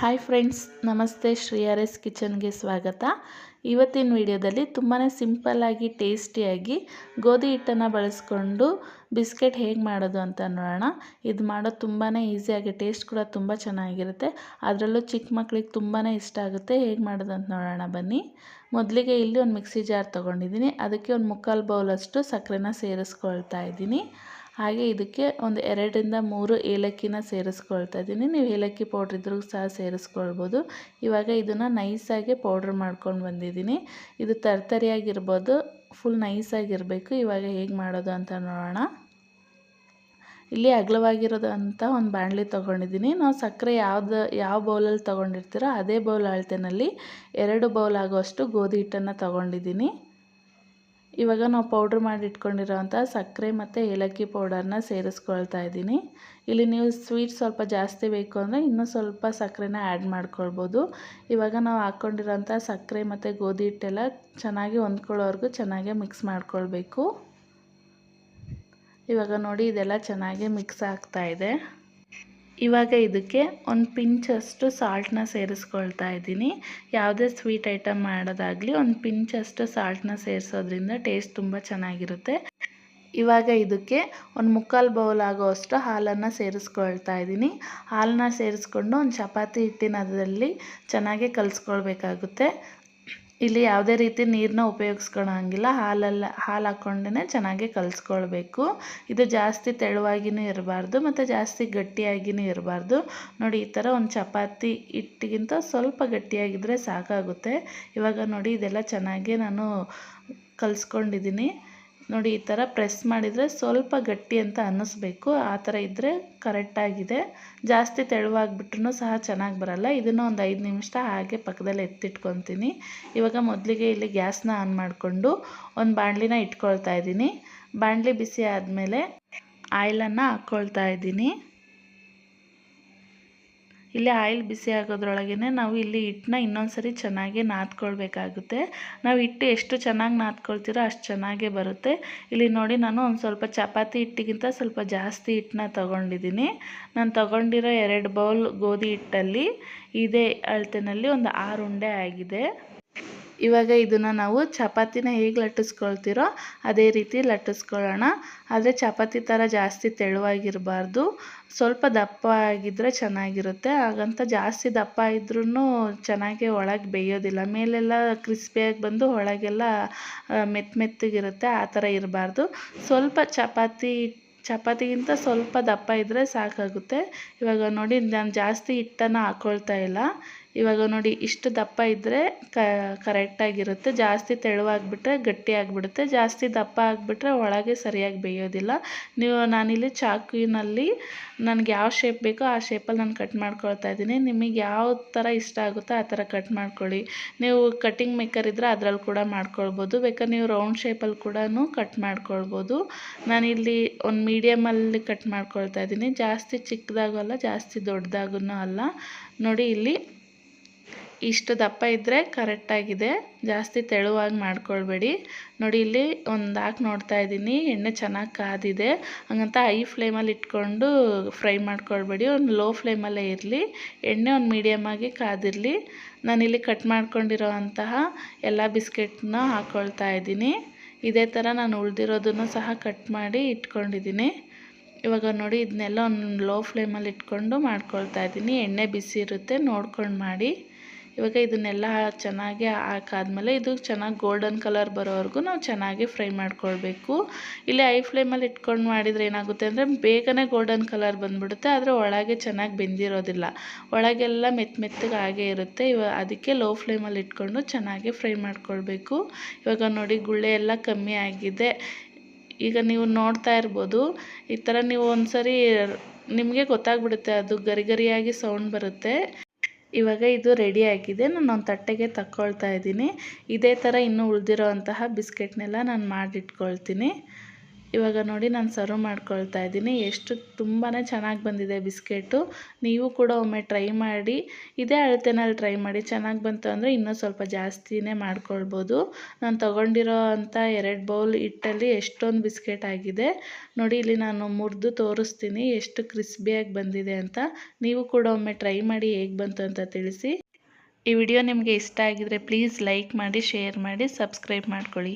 Hi friends ನಮಸ್ತೆ Shri R S ಕಿಚನ್ಗೆ ಸ್ವಾಗತ. ಇವತ್ತಿನ ವಿಡಿಯೋದಲ್ಲಿ ತುಂಬಾ ಸಿಂಪಲ್ಲಾಗಿ ಟೇಸ್ಟಿಯಾಗಿ ಗೋಧಿ ಹಿಟ್ಟನ್ನು ಬಳಸ್ಕೊಂಡು ಬಿಸ್ಕೆಟ್ ಹೇಗೆ ಮಾಡೋದು ಅಂತ ನೋಡೋಣ. ಇದು ಮಾಡೋದು ತುಂಬಾ ಈಸಿಯಾಗಿ ಟೇಸ್ಟ್ ಕೂಡ ತುಂಬ ಚೆನ್ನಾಗಿರುತ್ತೆ. ಅದರಲ್ಲೂ ಚಿಕ್ಕ ಮಕ್ಕಳಿಗೆ ತುಂಬಾ ಇಷ್ಟ ಆಗುತ್ತೆ ಹೇಗೆ ಮಾಡೋದು ಅಂತ ನೋಡೋಣ ಬನ್ನಿ. ಮೊದಲಿಗೆ ಇಲ್ಲಿ ಒಂದು ಮಿಕ್ಸಿ ಜಾರ್ ತೊಗೊಂಡಿದ್ದೀನಿ. ಅದಕ್ಕೆ ಒಂದು ಮುಕ್ಕಾಲು ಬೌಲಷ್ಟು ಸಕ್ಕರೆನ ಸೇರಿಸ್ಕೊಳ್ತಾ ಇದ್ದೀನಿ. ಹಾಗೆ ಇದಕ್ಕೆ ಒಂದು ಎರಡರಿಂದ ಮೂರು ಏಲಕ್ಕಿನ ಸೇರಿಸ್ಕೊಳ್ತಾ ಇದ್ದೀನಿ. ನೀವು ಏಲಕ್ಕಿ ಪೌಡ್ರ್ ಇದ್ರೂ ಸಹ ಸೇರಿಸ್ಕೊಳ್ಬೋದು. ಇವಾಗ ಇದನ್ನು ನೈಸಾಗೆ ಪೌಡ್ರ್ ಮಾಡ್ಕೊಂಡು ಬಂದಿದ್ದೀನಿ. ಇದು ತರ್ತರಿಯಾಗಿರ್ಬೋದು ಫುಲ್ ನೈಸಾಗಿರಬೇಕು ಇವಾಗ ಹೇಗೆ ಮಾಡೋದು ಅಂತ ನೋಡೋಣ. ಇಲ್ಲಿ ಅಗಲವಾಗಿರೋದಂಥ ಒಂದು ಬಾಣಲಿ ತೊಗೊಂಡಿದ್ದೀನಿ. ನಾವು ಸಕ್ಕರೆ ಯಾವ್ದು, ಯಾವ ಬೌಲಲ್ಲಿ ತೊಗೊಂಡಿರ್ತೀರೋ ಅದೇ ಬೌಲ್ ಅಳತೆನಲ್ಲಿ ಎರಡು ಬೌಲ್ ಆಗೋಷ್ಟು ಗೋಧಿ ಹಿಟ್ಟನ್ನು ತೊಗೊಂಡಿದ್ದೀನಿ. ಇವಾಗ ನಾವು ಪೌಡ್ರ್ ಮಾಡಿ ಇಟ್ಕೊಂಡಿರೋವಂಥ ಸಕ್ಕರೆ ಮತ್ತು ಏಲಕ್ಕಿ ಪೌಡರ್ನ ಸೇರಿಸ್ಕೊಳ್ತಾ ಇದ್ದೀನಿ. ಇಲ್ಲಿ ನೀವು ಸ್ವೀಟ್ ಸ್ವಲ್ಪ ಜಾಸ್ತಿ ಬೇಕು ಅಂದರೆ ಇನ್ನೂ ಸ್ವಲ್ಪ ಸಕ್ಕರೆನ ಆ್ಯಡ್ ಮಾಡ್ಕೊಳ್ಬೋದು. ಇವಾಗ ನಾವು ಹಾಕ್ಕೊಂಡಿರೋಂಥ ಸಕ್ಕರೆ ಮತ್ತು ಗೋಧಿ ಹಿಟ್ಟೆಲ್ಲ ಚೆನ್ನಾಗಿ ಹೊಂದ್ಕೊಳ್ಳೋವರೆಗೂ ಚೆನ್ನಾಗೆ ಮಿಕ್ಸ್ ಮಾಡ್ಕೊಳ್ಬೇಕು. ಇವಾಗ ನೋಡಿ ಇದೆಲ್ಲ ಚೆನ್ನಾಗಿ ಮಿಕ್ಸ್ ಆಗ್ತಾ ಇದೆ. ಇವಾಗ ಇದಕ್ಕೆ ಒಂದು ಪಿಂಚಷ್ಟು ಸಾಲ್ಟನ್ನ ಸೇರಿಸ್ಕೊಳ್ತಾ ಇದ್ದೀನಿ. ಯಾವುದೇ ಸ್ವೀಟ್ ಐಟಮ್ ಮಾಡೋದಾಗಲಿ ಒಂದು ಪಿಂಚಷ್ಟು ಸಾಲ್ಟನ್ನ ಸೇರಿಸೋದ್ರಿಂದ ಟೇಸ್ಟ್ ತುಂಬ ಚೆನ್ನಾಗಿರುತ್ತೆ. ಇವಾಗ ಇದಕ್ಕೆ ಒಂದು ಮುಕ್ಕಾಲು ಬೌಲ್ ಆಗೋಷ್ಟು ಹಾಲನ್ನು ಸೇರಿಸ್ಕೊಳ್ತಾ ಇದ್ದೀನಿ. ಹಾಲನ್ನ ಸೇರಿಸ್ಕೊಂಡು ಒಂದು ಚಪಾತಿ ಹಿಟ್ಟಿನದಲ್ಲಿ ಚೆನ್ನಾಗಿ ಕಲಿಸ್ಕೊಳ್ಬೇಕಾಗುತ್ತೆ. ಇಲ್ಲಿ ಯಾವುದೇ ರೀತಿ ನೀರನ್ನ ಉಪಯೋಗಿಸ್ಕೊಳಂಗಿಲ್ಲ. ಹಾಲಲ್ಲ, ಹಾಲು ಹಾಕ್ಕೊಂಡೇ ಚೆನ್ನಾಗಿ ಕಲಿಸ್ಕೊಳ್ಬೇಕು. ಇದು ಜಾಸ್ತಿ ತೆಳುವಾಗಿಯೂ ಇರಬಾರ್ದು ಮತ್ತು ಜಾಸ್ತಿ ಗಟ್ಟಿಯಾಗಿಯೂ ಇರಬಾರ್ದು. ನೋಡಿ, ಈ ಥರ ಒಂದು ಚಪಾತಿ ಹಿಟ್ಟಿಗಿಂತ ಸ್ವಲ್ಪ ಗಟ್ಟಿಯಾಗಿದ್ದರೆ ಸಾಕಾಗುತ್ತೆ. ಇವಾಗ ನೋಡಿ, ಇದೆಲ್ಲ ಚೆನ್ನಾಗಿ ನಾನು ಕಲಿಸ್ಕೊಂಡಿದ್ದೀನಿ. ನೋಡಿ, ಈ ಥರ ಪ್ರೆಸ್ ಮಾಡಿದರೆ ಸ್ವಲ್ಪ ಗಟ್ಟಿ ಅಂತ ಅನ್ನಿಸ್ಬೇಕು. ಆ ಥರ ಇದ್ದರೆ ಕರೆಕ್ಟಾಗಿದೆ ಜಾಸ್ತಿ ತೆಳುವಾಗಿಬಿಟ್ರೂ ಸಹ ಚೆನ್ನಾಗಿ ಬರಲ್ಲ. ಇದನ್ನು ಒಂದು ಐದು ನಿಮಿಷ ಹಾಗೆ ಪಕ್ಕದಲ್ಲಿ ಎತ್ತಿಟ್ಕೊತೀನಿ. ಇವಾಗ ಮೊದಲಿಗೆ ಇಲ್ಲಿ ಗ್ಯಾಸ್ನ ಆನ್ ಮಾಡಿಕೊಂಡು ಒಂದು ಬಾಣಲಿನ ಇಟ್ಕೊಳ್ತಾ ಇದ್ದೀನಿ. ಬಾಣಲಿ ಬಿಸಿ ಆದಮೇಲೆ ಆಯಿಲನ್ನು ಹಾಕ್ಕೊಳ್ತಾ ಇದ್ದೀನಿ. ಇಲ್ಲಿ ಆಯಿಲ್ ಬಿಸಿ ಆಗೋದ್ರೊಳಗೇನೆ ನಾವು ಇಲ್ಲಿ ಹಿಟ್ಟನ್ನ ಇನ್ನೊಂದು ಸರಿ ಚೆನ್ನಾಗಿ ನಾದ್ಕೊಳ್ಬೇಕಾಗುತ್ತೆ. ನಾವು ಹಿಟ್ಟು ಎಷ್ಟು ಚೆನ್ನಾಗಿ ನಾದ್ಕೊಳ್ತೀರೋ ಅಷ್ಟು ಚೆನ್ನಾಗೇ ಬರುತ್ತೆ. ಇಲ್ಲಿ ನೋಡಿ ನಾನು ಒಂದು ಸ್ವಲ್ಪ ಚಪಾತಿ ಹಿಟ್ಟಿಗಿಂತ ಸ್ವಲ್ಪ ಜಾಸ್ತಿ ಹಿಟ್ಟನ್ನ ತೊಗೊಂಡಿದ್ದೀನಿ. ನಾನು ತೊಗೊಂಡಿರೋ ಎರಡು ಬೌಲ್ ಗೋಧಿ ಹಿಟ್ಟಲ್ಲಿ ಇದೇ ಅಳತೆನಲ್ಲಿ ಒಂದು ಆರು ಉಂಡೆ ಆಗಿದೆ. ಇವಾಗ ಇದನ್ನು ನಾವು ಚಪಾತಿನ ಹೇಗೆ ಲಟ್ಟಿಸ್ಕೊಳ್ತೀರೋ ಅದೇ ರೀತಿ ಲಟ್ಟಿಸ್ಕೊಳ್ಳೋಣ. ಆದರೆ ಚಪಾತಿ ಥರ ಜಾಸ್ತಿ ತೆಳುವಾಗಿರಬಾರ್ದು. ಸ್ವಲ್ಪ ದಪ್ಪ ಆಗಿದ್ದರೆ ಚೆನ್ನಾಗಿರುತ್ತೆ. ಹಾಗಂತ ಜಾಸ್ತಿ ದಪ್ಪ ಇದ್ರೂ ಚೆನ್ನಾಗಿ ಒಳಗೆ ಬೇಯೋದಿಲ್ಲ. ಮೇಲೆಲ್ಲ ಕ್ರಿಸ್ಪಿಯಾಗಿ ಬಂದು ಒಳಗೆಲ್ಲ ಮೆತ್ತ ಮೆತ್ತಗಿರುತ್ತೆ. ಆ ಥರ ಇರಬಾರ್ದು. ಸ್ವಲ್ಪ ಚಪಾತಿ, ಚಪಾತಿಗಿಂತ ಸ್ವಲ್ಪ ದಪ್ಪ ಇದ್ದರೆ ಸಾಕಾಗುತ್ತೆ. ಇವಾಗ ನೋಡಿ, ನಾನು ಜಾಸ್ತಿ ಹಿಟ್ಟನ್ನು ಹಾಕ್ಕೊಳ್ತಾ ಇಲ್ಲ. ಇವಾಗ ನೋಡಿ ಇಷ್ಟು ದಪ್ಪ ಇದ್ದರೆ ಕರೆಕ್ಟಾಗಿರುತ್ತೆ ಜಾಸ್ತಿ ತೆಳುವಾಗಿಬಿಟ್ರೆ ಗಟ್ಟಿ ಆಗಿಬಿಡುತ್ತೆ. ಜಾಸ್ತಿ ದಪ್ಪ ಆಗಿಬಿಟ್ರೆ ಒಳಗೆ ಸರಿಯಾಗಿ ಬೇಯೋದಿಲ್ಲ. ನೀವು ನಾನಿಲ್ಲಿ ಚಾಕುವಿನಲ್ಲಿ ನನಗೆ ಯಾವ ಶೇಪ್ ಬೇಕೋ ಆ ಶೇಪಲ್ಲಿ ನಾನು ಕಟ್ ಮಾಡ್ಕೊಳ್ತಾ ಇದ್ದೀನಿ. ನಿಮಗೆ ಯಾವ ಥರ ಇಷ್ಟ ಆಗುತ್ತೋ ಆ ಥರ ಕಟ್ ಮಾಡ್ಕೊಳ್ಳಿ. ನೀವು ಕಟಿಂಗ್ ಮೇಕರ್ ಇದ್ದರೆ ಅದರಲ್ಲಿ ಕೂಡ ಮಾಡ್ಕೊಳ್ಬೋದು. ಬೇಕಾದ್ರೆ ನೀವು ರೌಂಡ್ ಶೇಪಲ್ಲಿ ಕೂಡ ಕಟ್ ಮಾಡ್ಕೊಳ್ಬೋದು. ನಾನಿಲ್ಲಿ ಒಂದು ಮೀಡಿಯಮಲ್ಲಿ ಕಟ್ ಮಾಡ್ಕೊಳ್ತಾ ಇದ್ದೀನಿ. ಜಾಸ್ತಿ ಚಿಕ್ಕದಾಗೂ ಅಲ್ಲ ಜಾಸ್ತಿ ದೊಡ್ಡದಾಗೂ ಅಲ್ಲ. ನೋಡಿ ಇಲ್ಲಿ ಇಷ್ಟು ದಪ್ಪ ಇದ್ದರೆ ಕರೆಕ್ಟಾಗಿದೆ ಜಾಸ್ತಿ ತೆಳುವಾಗಿ ಮಾಡ್ಕೊಳ್ಬೇಡಿ. ನೋಡಿ, ಇಲ್ಲಿ ಒಂದು ಹಾಕಿ ನೋಡ್ತಾ ಇದ್ದೀನಿ. ಎಣ್ಣೆ ಚೆನ್ನಾಗಿ ಕಾದಿದೆ. ಹಂಗಂತ ಹೈ ಫ್ಲೇಮಲ್ಲಿ ಇಟ್ಕೊಂಡು ಫ್ರೈ ಮಾಡ್ಕೊಳ್ಬೇಡಿ. ಒಂದು ಲೋ ಫ್ಲೇಮಲ್ಲೇ ಇರಲಿ. ಎಣ್ಣೆ ಒಂದು ಮೀಡಿಯಮಾಗಿ ಕಾದಿರಲಿ. ನಾನಿಲ್ಲಿ ಕಟ್ ಮಾಡ್ಕೊಂಡಿರೋ ಅಂತಹ ಎಲ್ಲ ಬಿಸ್ಕೆಟ್ನ ಹಾಕ್ಕೊಳ್ತಾ ಇದ್ದೀನಿ. ಇದೇ ಥರ ನಾನು ಉಳಿದಿರೋದನ್ನು ಸಹ ಕಟ್ ಮಾಡಿ ಇಟ್ಕೊಂಡಿದ್ದೀನಿ. ಇವಾಗ ನೋಡಿ ಇದನ್ನೆಲ್ಲ ಒಂದು ಲೋ ಫ್ಲೇಮಲ್ಲಿ ಇಟ್ಕೊಂಡು ಮಾಡ್ಕೊಳ್ತಾ ಇದ್ದೀನಿ. ಎಣ್ಣೆ ಬಿಸಿ ಇರುತ್ತೆ ನೋಡ್ಕೊಂಡು ಮಾಡಿ. ಇವಾಗ ಇದನ್ನೆಲ್ಲ ಚೆನ್ನಾಗಿ ಹಾಕಾದ್ಮೇಲೆ ಇದು ಚೆನ್ನಾಗಿ ಗೋಲ್ಡನ್ ಕಲರ್ ಬರೋವರೆಗೂ ನಾವು ಚೆನ್ನಾಗಿ ಫ್ರೈ ಮಾಡ್ಕೊಳ್ಬೇಕು. ಇಲ್ಲಿ ಐ ಫ್ಲೇಮಲ್ಲಿ ಇಟ್ಕೊಂಡು ಮಾಡಿದರೆ ಏನಾಗುತ್ತೆ ಅಂದರೆ ಬೇಗನೆ ಗೋಲ್ಡನ್ ಕಲರ್ ಬಂದುಬಿಡುತ್ತೆ, ಆದರೆ ಒಳಗೆ ಚೆನ್ನಾಗಿ ಬೆಂದಿರೋದಿಲ್ಲ. ಒಳಗೆಲ್ಲ ಮೆತ್ತ ಮೆತ್ತಗೆ ಹಾಗೆ ಇರುತ್ತೆ. ಇವ ಅದಕ್ಕೆ ಲೋ ಫ್ಲೇಮಲ್ಲಿ ಇಟ್ಕೊಂಡು ಚೆನ್ನಾಗಿ ಫ್ರೈ ಮಾಡ್ಕೊಳ್ಬೇಕು. ಇವಾಗ ನೋಡಿ ಗುಳ್ಳೆ ಎಲ್ಲ ಕಮ್ಮಿ ಆಗಿದೆ. ಈಗ ನೀವು ನೋಡ್ತಾ ಇರ್ಬೋದು, ಈ ಥರ ನೀವು ಒಂದು ನಿಮಗೆ ಗೊತ್ತಾಗ್ಬಿಡುತ್ತೆ, ಅದು ಗರಿ ಗರಿಯಾಗಿ ಸೌಂಡ್ ಬರುತ್ತೆ. ಇವಾಗ ಇದು ರೆಡಿ ಆಗಿದೆ. ನಾನು ಒಂದು ತಟ್ಟೆಗೆ ತಕ್ಕೊಳ್ತಾ ಇದ್ದೀನಿ. ಇದೇ ಥರ ಇನ್ನೂ ಉಳಿದಿರೋ ಅಂತಹ ಬಿಸ್ಕೆಟ್ನೆಲ್ಲ ನಾನು ಮಾಡಿಟ್ಕೊಳ್ತೀನಿ. ಇವಾಗ ನೋಡಿ ನಾನು ಸರ್ವ್ ಮಾಡ್ಕೊಳ್ತಾ ಇದ್ದೀನಿ. ಎಷ್ಟು ತುಂಬಾ ಚೆನ್ನಾಗಿ ಬಂದಿದೆ ಬಿಸ್ಕೆಟು. ನೀವು ಕೂಡ ಒಮ್ಮೆ ಟ್ರೈ ಮಾಡಿ. ಇದೇ ಅಳತೆನಲ್ಲಿ ಟ್ರೈ ಮಾಡಿ. ಚೆನ್ನಾಗಿ ಬಂತು ಅಂದರೆ ಇನ್ನೂ ಸ್ವಲ್ಪ ಜಾಸ್ತಿನೇ ಮಾಡ್ಕೊಳ್ಬೋದು. ನಾನು ತೊಗೊಂಡಿರೋ ಅಂಥ ಎರಡು ಬೌಲ್ ಹಿಟ್ಟಲ್ಲಿ ಎಷ್ಟೊಂದು ಬಿಸ್ಕೆಟ್ ಆಗಿದೆ. ನೋಡಿ ಇಲ್ಲಿ ನಾನು ಮುರಿದು ತೋರಿಸ್ತೀನಿ ಎಷ್ಟು ಕ್ರಿಸ್ಪಿಯಾಗಿ ಬಂದಿದೆ ಅಂತ. ನೀವು ಕೂಡ ಒಮ್ಮೆ ಟ್ರೈ ಮಾಡಿ ಹೇಗೆ ಬಂತು ಅಂತ ತಿಳಿಸಿ. ಈ ವಿಡಿಯೋ ನಿಮಗೆ ಇಷ್ಟ ಆಗಿದರೆ ಪ್ಲೀಸ್ ಲೈಕ್ ಮಾಡಿ ಶೇರ್ ಮಾಡಿ ಸಬ್ಸ್ಕ್ರೈಬ್ ಮಾಡ್ಕೊಳ್ಳಿ.